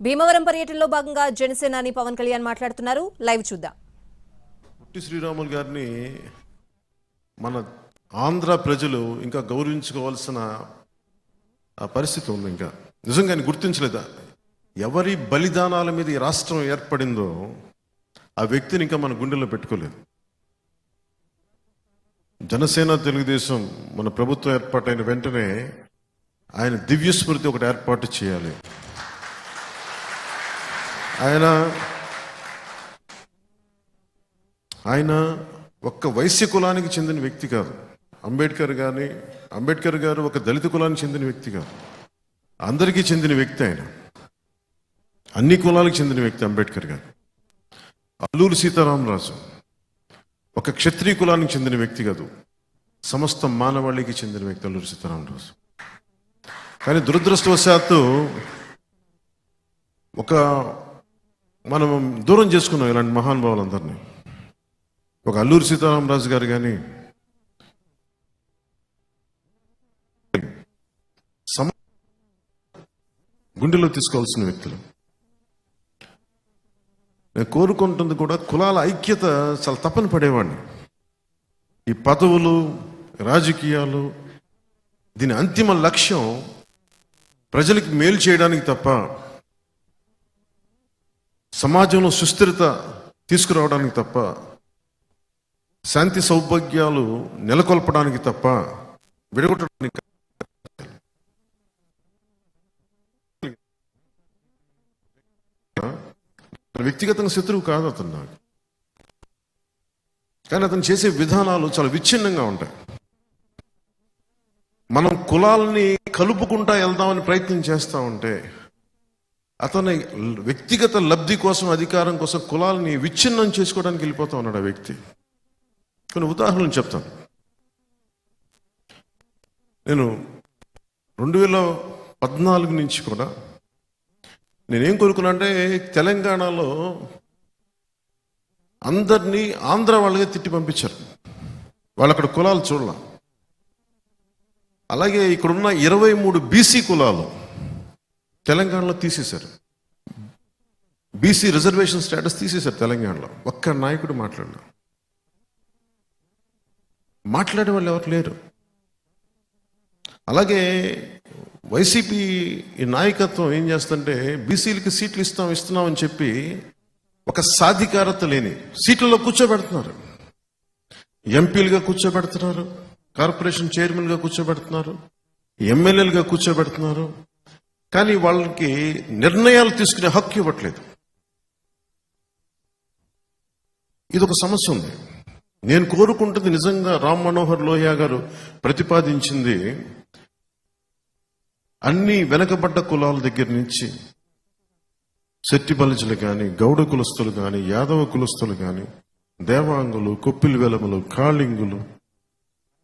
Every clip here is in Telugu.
భీమవరం పర్యటనలో భాగంగా జనసేనాని పవన్ కళ్యాణ్ మాట్లాడుతున్నారు. లైవ్ చూద్దాం. పుట్టి శ్రీరాములు గారిని మన ఆంధ్ర ప్రజలు ఇంకా గౌరవించుకోవాల్సిన ఆ పరిస్థితి ఉంది ఇంకా. నిజంగా ఆయన గుర్తించలేదా? ఎవరి బలిదానాల మీద ఈ రాష్ట్రం ఏర్పడిందో ఆ వ్యక్తిని ఇంకా మన గుండెల్లో పెట్టుకోలేదు. జనసేన తెలుగుదేశం మన ప్రభుత్వం ఏర్పాటైన వెంటనే ఆయన దివ్యస్మృతి ఒకటి ఏర్పాటు చేయాలి. ఆయన ఆయన ఒక్క వైశ్య కులానికి చెందిన వ్యక్తి కాదు. అంబేద్కర్ గారిని అంబేద్కర్ గారు ఒక దళిత కులానికి చెందిన వ్యక్తి కాదు. అందరికీ చెందిన వ్యక్తి ఆయన. అన్ని కులాలకు చెందిన వ్యక్తి అంబేద్కర్ గారు. అల్లూరు సీతారామరాజు ఒక క్షత్రియ కులానికి చెందిన వ్యక్తి కాదు. సమస్త మానవాళికి చెందిన వ్యక్తి అల్లూరు సీతారామరాజు. కానీ దురదృష్టవశాత్తు ఒక మనం దూరం చేసుకున్నాం ఇలాంటి మహానుభావులందరినీ. ఒక అల్లూరి సీతారామరాజు గారు కానీ గుండెలో తీసుకోవాల్సిన వ్యక్తులు. నేను కోరుకుంటుంది కూడా కులాల ఐక్యత చాలా తప్పని పడేవాడిని. ఈ పదవులు రాజకీయాలు దీని అంతిమ లక్ష్యం ప్రజలకు మేలు చేయడానికి తప్ప సమాజంలో సుస్థిరత తీసుకురావడానికి తప్ప శాంతి సౌభాగ్యాలు నెలకొల్పడానికి తప్ప విడగొట్టడానికి వ్యక్తిగతంగా శత్రువు కాదు అతను నాకు. కానీ అతను చేసే విధానాలు చాలా విచ్ఛిన్నంగా ఉంటాయి. మనం కులాలని కలుపుకుంటా వెళ్దామని ప్రయత్నం చేస్తూ ఉంటే అతని వ్యక్తిగత లబ్ధి కోసం అధికారం కోసం కులాలని విచ్ఛిన్నం చేసుకోవడానికి వెళ్ళిపోతా ఉన్నాడు ఆ వ్యక్తి. కొన్ని ఉదాహరణలు చెప్తాను. నేను రెండు వేల పద్నాలుగు నుంచి కూడా నేనేం కోరుకున్నా అంటే తెలంగాణలో అందరినీ ఆంధ్ర వాళ్ళగా తిట్టి పంపించారు. వాళ్ళు అక్కడ కులాలు చూడాల. అలాగే ఇక్కడున్న ఇరవై మూడు బీసీ కులాలు తెలంగాణలో తీసేశారు. బీసీ రిజర్వేషన్ స్టేటస్ తీసేశారు తెలంగాణలో. ఒక్క నాయకుడు మాట్లాడలేదు మాట్లాడే వాళ్ళు ఎవరు లేరు. అలాగే వైసీపీ ఈ నాయకత్వం ఏం చేస్తుంటే బీసీలకి సీట్లు ఇస్తాం ఇస్తున్నాం అని చెప్పి ఒక సాధికారత లేని సీట్లలో కూర్చోబెడుతున్నారు. ఎంపీలుగా కూర్చోబెడుతున్నారు కార్పొరేషన్ చైర్మన్గా కూర్చోబెడుతున్నారు ఎమ్మెల్యేలుగా కూర్చోబెడుతున్నారు. కానీ వాళ్ళకి నిర్ణయాలు తీసుకునే హక్కు ఇవ్వట్లేదు. ఇది ఒక సమస్య ఉంది. నేను కోరుకుంటుంది నిజంగా రామ్ మనోహర్ లోహియా గారు ప్రతిపాదించింది అన్ని వెనకబడ్డ కులాల దగ్గర నుంచి శెట్టి బలిజులు కానీ గౌడ కులస్తులు కానీ యాదవ కులస్తులు కానీ దేవాంగులు కొప్పిలి వెలములు కాళింగులు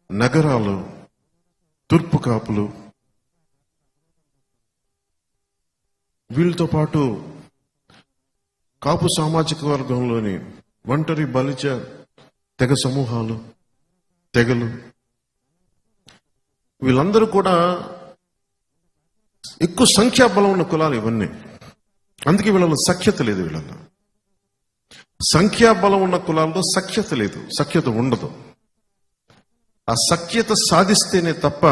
నగరాలు తూర్పు కాపులు వీళ్ళతో పాటు కాపు సామాజిక వర్గంలోని ఒంటరి బలిజ తెగ సమూహాలు తెగలు వీళ్ళందరూ కూడా ఎక్కువ సంఖ్యాబలం ఉన్న కులాలు ఇవన్నీ. అందుకే వీళ్ళలో సఖ్యత లేదు వీళ్ళలో సంఖ్యాబలం ఉన్న కులాల్లో సఖ్యత లేదు సఖ్యత ఉండదు. ఆ సఖ్యత సాధిస్తేనే తప్ప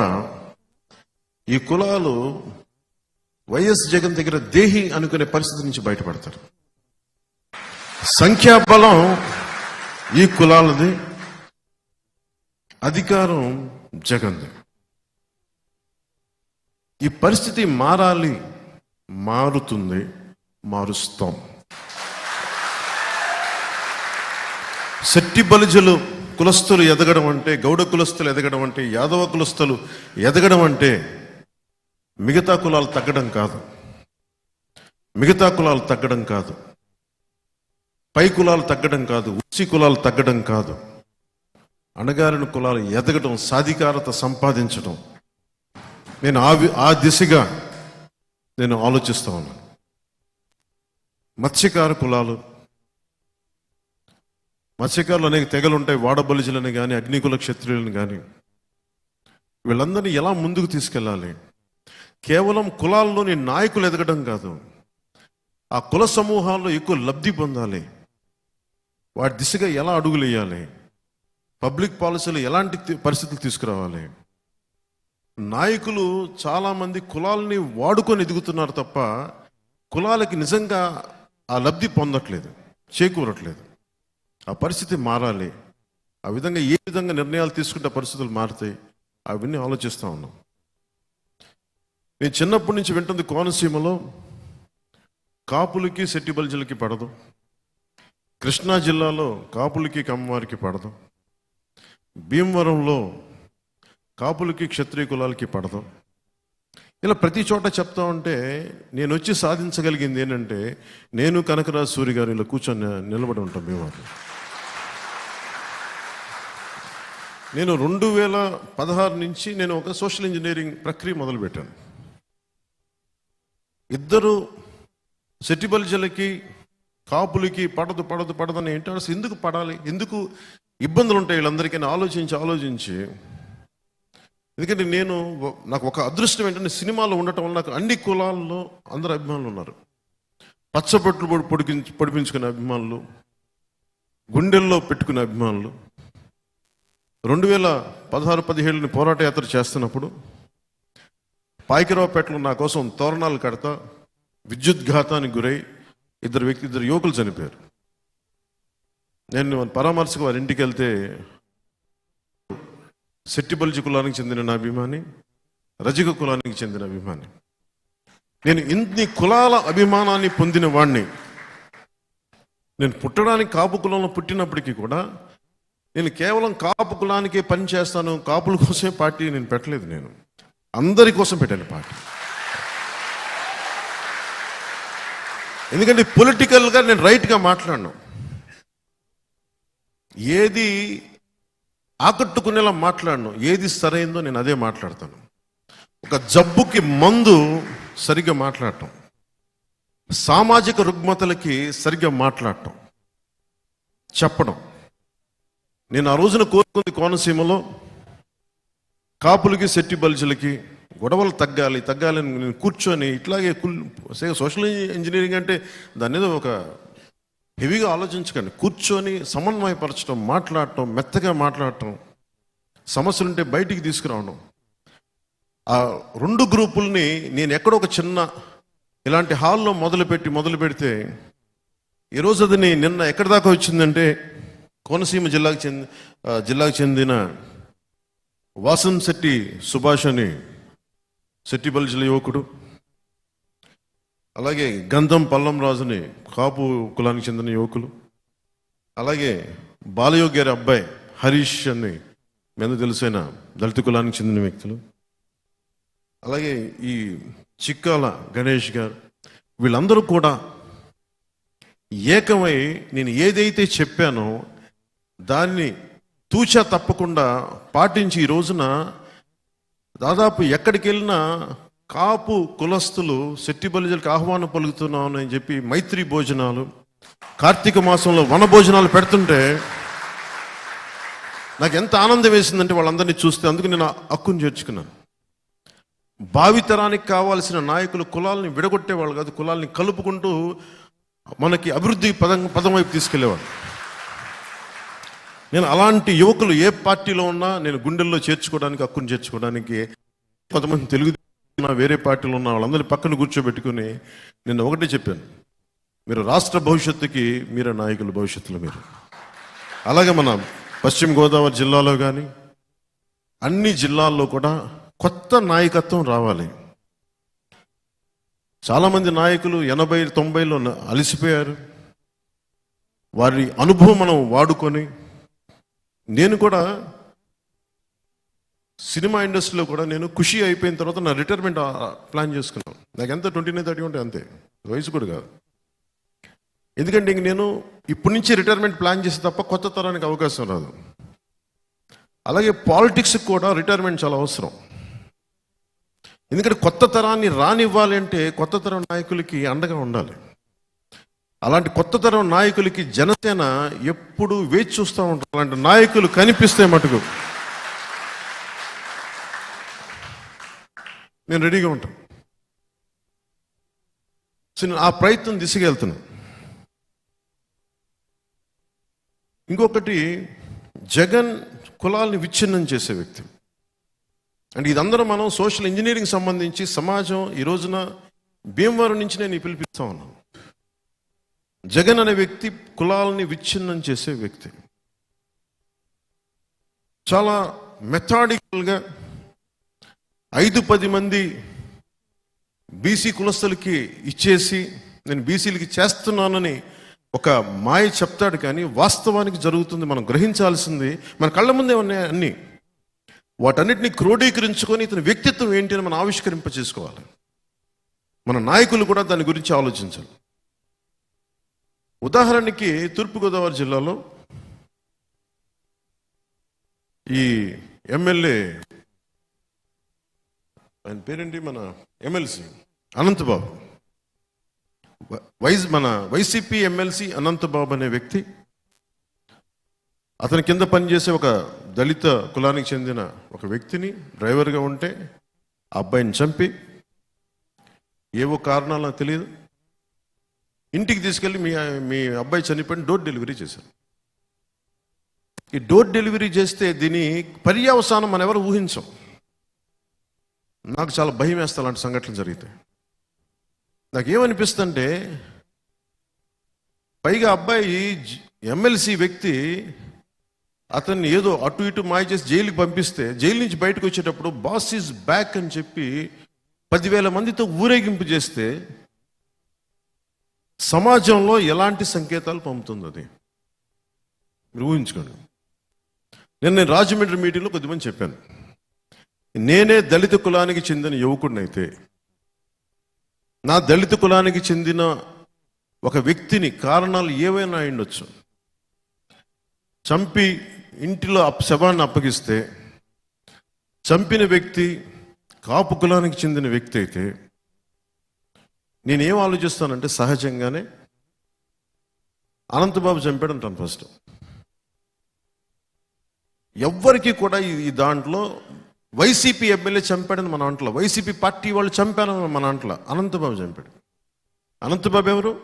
ఈ కులాలు వైఎస్ జగన్ దగ్గర దేహి అనుకునే పరిస్థితి నుంచి బయటపడతారు. సంఖ్యాబలం ఈ కులాలది అధికారం జగన్ది. ఈ పరిస్థితి మారాలి మారుతుంది మారుస్తాం. శెట్టి బలిజలు కులస్తులు ఎదగడం అంటే గౌడ కులస్తులు ఎదగడం అంటే యాదవ కులస్తులు ఎదగడం అంటే మిగతా కులాలు తగ్గడం కాదు. మిగతా కులాలు తగ్గడం కాదు. పై కులాలు తగ్గడం కాదు. ఉచ్చి కులాలు తగ్గడం కాదు. అణగారిన కులాలు ఎదగడం సాధికారత సంపాదించడం. నేను ఆ ఆ దిశగా నేను ఆలోచిస్తూ ఉన్నాను. మత్స్యకార కులాలు. మత్స్యకారులు అనేక తెగలు ఉంటాయి. వాడబలిజులని కానీ అగ్నికుల క్షత్రియులను కానీ వీళ్ళందరినీ ఎలా ముందుకు తీసుకెళ్ళాలి? కేవలం కులాల్లోని నాయకులు ఎదగడం కాదు. ఆ కుల సమూహాల్లో ఎక్కువ లబ్ధి పొందాలి. వాటి దిశగా ఎలా అడుగులు వేయాలి? పబ్లిక్ పాలసీలు ఎలాంటి పరిస్థితులు తీసుకురావాలి? నాయకులు చాలామంది కులాలని వాడుకొని ఎదుగుతున్నారు తప్ప కులాలకి నిజంగా ఆ లబ్ధి పొందట్లేదు చేకూరట్లేదు. ఆ పరిస్థితి మారాలి. ఆ విధంగా ఏ విధంగా నిర్ణయాలు తీసుకుంటే పరిస్థితులు మారుతాయి అవన్నీ ఆలోచిస్తూ ఉన్నాం. నేను చిన్నప్పటి నుంచి వింటుంది కోనసీమలో కాపులకి సెట్టిబల్జులకి పడదు. కృష్ణా జిల్లాలో కాపులకి కమ్మవారికి పడదు. భీమవరంలో కాపులకి క్షత్రియ కులాలకి పడదు. ఇలా ప్రతి చోట చెప్తా ఉంటే నేను వచ్చి సాధించగలిగింది ఏంటంటే నేను కనకరాజు సూరి గారు ఇలా కూర్చొని నిలబడి ఉంటాం భీమవరం నేను రెండు వేల పదహారు నుంచి నేను ఒక సోషల్ ఇంజనీరింగ్ ప్రక్రియ మొదలుపెట్టాను. ఇద్దరు సెట్టిబల్జలకి కాపులకి పడదు పడదు పడదని ఏంటో ఎందుకు పడాలి? ఎందుకు ఇబ్బందులు ఉంటాయి వీళ్ళందరికీ ఆలోచించి ఆలోచించి. ఎందుకంటే నేను నాకు ఒక అదృష్టం ఏంటంటే సినిమాలో ఉండటం వల్ల నాకు అన్ని కులాల్లో అందరు అభిమానులు ఉన్నారు. పచ్చబొట్లు పొడికి పొడిపించుకునే అభిమానులు గుండెల్లో పెట్టుకునే అభిమానులు. రెండు వేల పదహారు పదిహేడుని పోరాట యాత్ర చేస్తున్నప్పుడు పాయికరావుపేటలో నా కోసం తోరణాలు కడతా విద్యుద్ఘాతానికి గురై ఇద్దరు వ్యక్తి ఇద్దరు యువకులు చనిపోయారు. నేను పరామర్శకు వారి ఇంటికి వెళ్తే సెట్టిబల్జి కులానికి చెందిన నా అభిమాని రజక కులానికి చెందిన అభిమాని. నేను ఇన్ని కులాల అభిమానాన్ని పొందిన వాణ్ణి నేను పుట్టడానికి కాపు కులంలో పుట్టినప్పటికీ కూడా నేను కేవలం కాపు కులానికే పని చేస్తాను కాపుల కోసమే పార్టీ నేను పెట్టలేదు నేను. అందరి కోసం పెట్టాను పాట. ఎందుకంటే పొలిటికల్గా నేను రైట్గా మాట్లాడను. ఏది ఆకట్టుకునేలా మాట్లాడను ఏది సరైందో నేను అదే మాట్లాడతాను. ఒక జబ్బుకి మందు సరిగ్గా మాట్లాడటం సామాజిక రుగ్మతలకి సరిగ్గా మాట్లాడటం చెప్పడం. నేను ఆ రోజున కోరుకుంది కోనసీమలో కాపులకి సెట్టి బల్జులకి గొడవలు తగ్గాలి తగ్గాలి అని నేను కూర్చొని ఇట్లాగే కుల్ సోషల్ ఇంజనీరింగ్ అంటే దాని మీద ఒక హెవీగా ఆలోచించకండి. కూర్చొని సమన్వయపరచడం మాట్లాడటం మెత్తగా మాట్లాడటం సమస్యలుంటే బయటికి తీసుకురావడం. ఆ రెండు గ్రూపుల్ని నేను ఎక్కడో ఒక చిన్న ఇలాంటి హాల్లో మొదలుపెట్టి మొదలు పెడితే ఈరోజు అది నిన్న ఎక్కడి దాకా వచ్చిందంటే కోనసీమ జిల్లాకు చెంది జిల్లాకు చెందిన వాసన్ శెట్టి సుభాష్ అని శెట్టి బల్జల యువకుడు. అలాగే గంధం పల్లం రాజుని కాపు కులానికి చెందిన యువకులు. అలాగే బాలయోగ్యారి అబ్బాయి హరీష్ అని మీద తెలిసిన దళిత కులానికి చెందిన వ్యక్తులు. అలాగే ఈ చిక్కాల గణేష్ గారు వీళ్ళందరూ కూడా ఏకమై నేను ఏదైతే చెప్పానో దాన్ని తూచా తప్పకుండా పాటించి ఈ రోజున దాదాపు ఎక్కడికి వెళ్ళినా కాపు కులస్తులు శెట్టి బలిజలకు ఆహ్వానం పలుకుతున్నామని చెప్పి మైత్రి భోజనాలు కార్తీక మాసంలో వన భోజనాలు పెడుతుంటే నాకు ఎంత ఆనందం వేసిందంటే వాళ్ళందరినీ చూస్తే అందుకు నేను హక్కును చేర్చుకున్నాను. భావితరానికి కావాల్సిన నాయకులు కులాలని విడగొట్టేవాళ్ళు కాదు కులాల్ని కలుపుకుంటూ మనకి అభివృద్ధి పదం పదం వైపు తీసుకెళ్ళేవాళ్ళు నేను అలాంటి యువకులు ఏ పార్టీలో ఉన్నా నేను గుండెల్లో చేర్చుకోవడానికి హక్కును చేర్చుకోవడానికి కొంతమంది తెలుగు వేరే పార్టీలో ఉన్న వాళ్ళందరినీ పక్కన కూర్చోబెట్టుకుని నేను ఒకటే చెప్పాను. మీరు రాష్ట్ర భవిష్యత్తుకి మీరే నాయకులు భవిష్యత్తులో మీరు. అలాగే మన పశ్చిమ గోదావరి జిల్లాలో కానీ అన్ని జిల్లాల్లో కూడా కొత్త నాయకత్వం రావాలి. చాలామంది నాయకులు ఎనభై తొంభైలో అలసిపోయారు. వారి అనుభవం మనం వాడుకొని నేను కూడా సినిమా ఇండస్ట్రీలో కూడా నేను ఖుషి అయిపోయిన తర్వాత నా రిటైర్మెంట్ ప్లాన్ చేసుకున్నాను. నాకు ఎంత ట్వంటీ నైన్ థర్టీ ఉంటే అంతే. వయసు కూడా కాదు. ఎందుకంటే ఇంక నేను ఇప్పటి నుంచి రిటైర్మెంట్ ప్లాన్ చేసి తప్ప కొత్త తరానికి అవకాశం రాదు. అలాగే పాలిటిక్స్కి కూడా రిటైర్మెంట్ చాలా అవసరం. ఎందుకంటే కొత్త తరాన్ని రానివ్వాలి అంటే కొత్త తరం నాయకులకి అండగా ఉండాలి. అలాంటి కొత్త తరం నాయకులకి జనసేన ఎప్పుడు వేచి చూస్తూ ఉంటారు. అలాంటి నాయకులు కనిపిస్తే మటుకు. నేను రెడీగా ఉంటాను సో నేను ఆ ప్రయత్నం దిశగెళ్తున్నాను ఇంకొకటి జగన్ కులాల్ని విచ్ఛిన్నం చేసే వ్యక్తి. అంటే ఇదందరూ మనం సోషల్ ఇంజనీరింగ్ సంబంధించి సమాజం ఈ రోజున భీమవరం నుంచి నేను పిలిపిస్తా ఉన్నాను. జగన్ అనే వ్యక్తి కులాలని విచ్ఛిన్నం చేసే వ్యక్తి. చాలా మెథాడికల్గా ఐదు పది మంది బీసీ కులస్తులకి ఇచ్చేసి నేను బీసీలకి చేస్తున్నానని ఒక మాయ చెప్తాడు కానీ వాస్తవానికి జరుగుతుంది మనం గ్రహించాల్సింది మన కళ్ళ ముందే ఉన్నాయి అన్నీ. వాటన్నిటిని క్రోడీకరించుకొని ఇతని వ్యక్తిత్వం ఏంటి అని మనం ఆవిష్కరింప చేసుకోవాలి మన నాయకులు కూడా దాని గురించి ఆలోచించాలి. ఉదాహరణకి తూర్పుగోదావరి జిల్లాలో ఈ ఎమ్మెల్యే ఆయన పేరేంటి? మన ఎమ్మెల్సీ అనంతబాబు. వ- వైస్ మన వైసీపీ ఎమ్మెల్సీ అనంతబాబు అనే వ్యక్తి అతని కింద పనిచేసే ఒక దళిత కులానికి చెందిన ఒక వ్యక్తిని డ్రైవర్గా ఉంటే ఆ అబ్బాయిని చంపి ఏవో కారణాలు నాకు తెలియదు. ఇంటికి తీసుకెళ్ళి మీ మీ అబ్బాయి చనిపోయిన డోర్ డెలివరీ చేశారు. ఈ డోర్ డెలివరీ చేస్తే దీని పర్యావసానం మనం ఎవరు ఊహించం. నాకు చాలా భయం వేస్తా అలాంటి సంఘటనలు జరిగితే. నాకు ఏమనిపిస్తుంటే పైగా అబ్బాయి ఎమ్మెల్సీ వ్యక్తి అతన్ని ఏదో అటు ఇటు మాయ చేసి జైలుకి పంపిస్తే జైలు నుంచి బయటకు వచ్చేటప్పుడు బాస్ ఈజ్ బ్యాక్ అని చెప్పి పదివేల మందితో ఊరేగింపు చేస్తే సమాజంలో ఎలాంటి సంకేతాలు పంపుతుంది అది మీరు ఊహించుకోండి. నేను నేను రాజమండ్రి మీటింగ్లో కొద్దిమంది చెప్పాను. నేనే దళిత కులానికి చెందిన యువకుడినైతే నా దళిత కులానికి చెందిన ఒక వ్యక్తిని కారణాలు ఏవైనా అయ్యుండొచ్చు. చంపి ఇంటిలో అప్ శవాన్ని అప్పగిస్తే చంపిన వ్యక్తి కాపు కులానికి చెందిన వ్యక్తి అయితే నేనేం ఆలోచిస్తానంటే సహజంగానే అనంతబాబు చంపాడు అంటాను ఫస్ట్ ఎవ్వరికి కూడా ఈ దాంట్లో వైసీపీ ఎమ్మెల్యే చంపాడని మన అంట్లో వైసీపీ పార్టీ వాళ్ళు చంపారని మన అంట్లో అనంతబాబు చంపాడు. అనంతబాబు ఎవరు?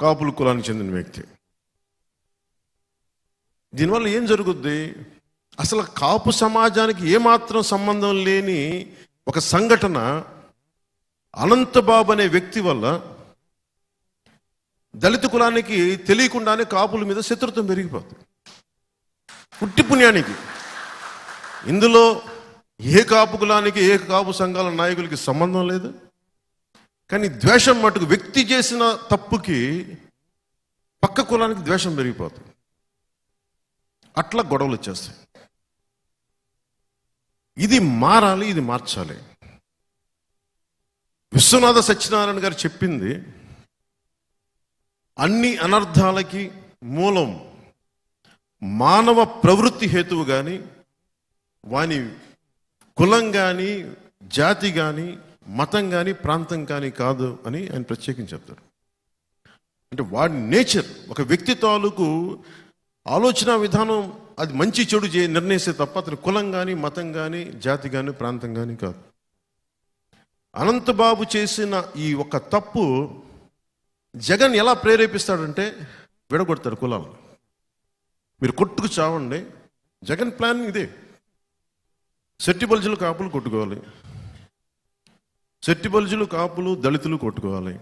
కాపుల కులానికి చెందిన వ్యక్తి. దీనివల్ల ఏం జరుగుద్ది? అసలు కాపు సమాజానికి ఏమాత్రం సంబంధం లేని ఒక సంఘటన అనంతబాబు అనే వ్యక్తి వల్ల దళిత కులానికి తెలియకుండానే కాపుల మీద శత్రుత్వం పెరిగిపోతుంది. పుట్టి పుణ్యానికి. ఇందులో ఏ కాపు కులానికి ఏ కాపు సంఘాల నాయకులకి సంబంధం లేదు. కానీ ద్వేషం మటుకు వ్యక్తి చేసిన తప్పుకి పక్క కులానికి ద్వేషం పెరిగిపోతుంది. అట్లా గొడవలు వచ్చేస్తాయి. ఇది మారాలి ఇది మార్చాలి. విశ్వనాథ సత్యనారాయణ గారు చెప్పింది అన్ని అనర్థాలకి మూలం మానవ ప్రవృత్తి హేతువు కానీ వాని కులం కానీ జాతి కానీ మతం కానీ ప్రాంతం కానీ కాదు అని ఆయన ప్రత్యేకించి చెప్తారు. అంటే వాడి నేచర్ ఒక వ్యక్తి తాలూకు ఆలోచన విధానం అది మంచి చెడు చే నిర్ణయిస్తే తప్ప అతని కులం కానీ మతం కానీ జాతి కానీ ప్రాంతం కానీ కాదు. అనంతబాబు చేసిన ఈ ఒక తప్పు జగన్ ఎలా ప్రేరేపిస్తాడంటే విడగొడతాడు కులాలను. మీరు కొట్టుకు చావండి. జగన్ ప్లాన్ ఇదే. సెట్టి బల్జులు కాపులు కొట్టుకోవాలి. సెట్టి బల్జులు కాపులు దళితులు కొట్టుకోవాలి.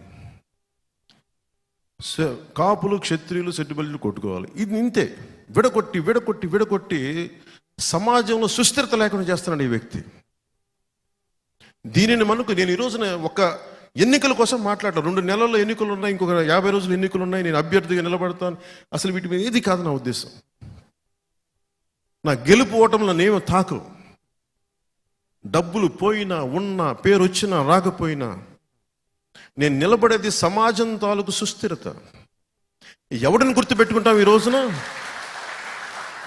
కాపులు క్షత్రియులు సెట్టి బల్జులు కొట్టుకోవాలి. ఇది ఇంతే. విడగొట్టి విడగొట్టి విడగొట్టి సమాజంలో సుస్థిరత లేకుండా చేస్తున్నాడు ఈ వ్యక్తి. దీనిని మనకు నేను ఈ రోజున ఒక ఎన్నికల కోసం మాట్లాడతాను రెండు నెలల్లో ఎన్నికలు ఉన్నాయి ఇంకొక యాభై రోజులు ఎన్నికలు ఉన్నాయి నేను అభ్యర్థిగా నిలబడతాను. అసలు వీటి మీద ఏది కాదు నా ఉద్దేశం. నా గెలుపు ఓటంలో నేను తాకు. డబ్బులు పోయినా ఉన్నా పేరు వచ్చినా రాకపోయినా నేను నిలబడేది సమాజం తాలూకు సుస్థిరత. ఎవరిని గుర్తుపెట్టుకుంటాం ఈ రోజున?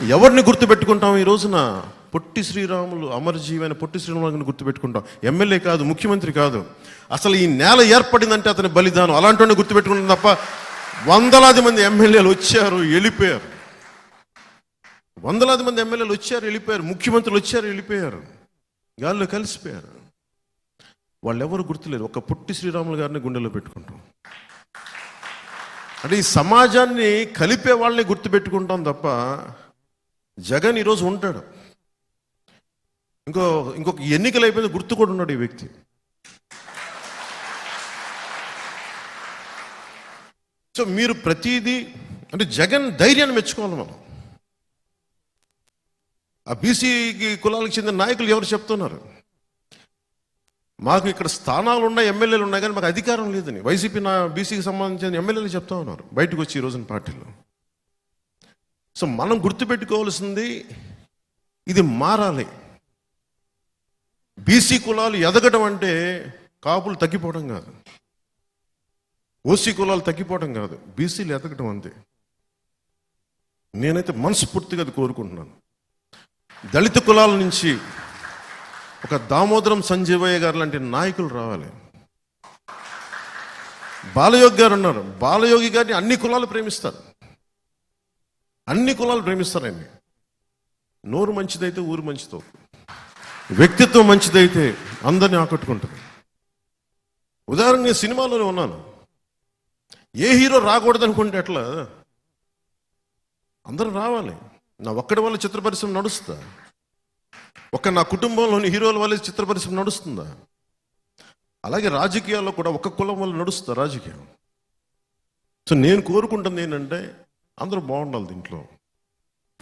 ఎవరిని గుర్తుపెట్టుకుంటాం ఈ రోజున? పొట్టి శ్రీరాములు అమరజీవైన పొట్టి శ్రీరాములు గుర్తుపెట్టుకుంటాం. ఎమ్మెల్యే కాదు ముఖ్యమంత్రి కాదు. అసలు ఈ నేల ఏర్పడిందంటే అతని బలిదానం. అలాంటి గుర్తుపెట్టుకుంటాం తప్ప వందలాది మంది ఎమ్మెల్యేలు వచ్చారు వెళ్ళిపోయారు. వందలాది మంది ఎమ్మెల్యేలు వచ్చారు వెళ్ళిపోయారు. ముఖ్యమంత్రులు వచ్చారు వెళ్ళిపోయారు. గాల్లో కలిసిపోయారు. వాళ్ళు ఎవరు గుర్తులేరు ఒక పుట్టి శ్రీరాములు గారిని గుండెలో పెట్టుకుంటాం. అంటే ఈ సమాజాన్ని కలిపే వాళ్ళని గుర్తుపెట్టుకుంటాం తప్ప జగన్ ఈరోజు ఉంటాడు. ఇంకో ఇంకొక ఎన్నికలు అయిపోయింది గుర్తు కూడా ఉన్నాడు ఈ వ్యక్తి. సో మీరు ప్రతిదీ అంటే జగన్ ధైర్యాన్ని మెచ్చుకోవాలి మనం. ఆ బీసీకి కులాలకు చెందిన నాయకులు ఎవరు చెప్తున్నారు? మాకు ఇక్కడ స్థానాలు ఉన్నాయి ఎమ్మెల్యేలు ఉన్నాయి కానీ మాకు అధికారం లేదని. వైసీపీ నా బీసీకి సంబంధించిన ఎమ్మెల్యేలు చెప్తా ఉన్నారు బయటకు వచ్చి ఈ రోజున పార్టీలో. సో మనం గుర్తుపెట్టుకోవాల్సింది ఇది మారాలి. బీసీ కులాలు ఎదగడం అంటే కాపులు తగ్గిపోవడం కాదు. ఓసీ కులాలు తగ్గిపోవడం కాదు. బీసీలు ఎదగడం అంతే. నేనైతే మనస్ఫూర్తిగా అది కోరుకుంటున్నాను. దళిత కులాల నుంచి ఒక దామోదరం సంజీవయ్య గారు లాంటి నాయకులు రావాలి. బాలయోగి గారు ఉన్నారు బాలయోగి గారిని అన్ని కులాలు ప్రేమిస్తారు. అన్ని కులాలు ప్రేమిస్తారు ఆయన్ని. నోరు మంచిదైతే ఊరు మంచిదవుతుంది వ్యక్తిత్వం మంచిదైతే అందరిని ఆకట్టుకుంటుంది. ఉదాహరణ నేను సినిమాలోనే ఉన్నాను. ఏ హీరో రాకూడదు అనుకుంటే ఎట్లా? అందరూ రావాలి. నా ఒక్కడి వల్ల చిత్ర పరిశ్రమ నడుస్తుందా? ఒక్క నా కుటుంబంలోని హీరోల వల్ల చిత్ర పరిశ్రమ నడుస్తుందా? అలాగే రాజకీయాల్లో కూడా ఒక కులం వల్ల నడుస్తుంది రాజకీయం? సో నేను కోరుకుంటుంది ఏంటంటే అందరూ బాగుండాలి దీంట్లో.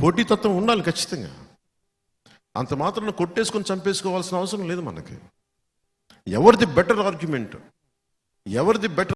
పోటీతత్వం ఉండాలి ఖచ్చితంగా. అంత మాత్రం కొట్టేసుకొని చంపేసుకోవాల్సిన అవసరం లేదు మనకి. ఎవరిది బెటర్ ఆర్గ్యుమెంట్ ఎవరిది బెటర్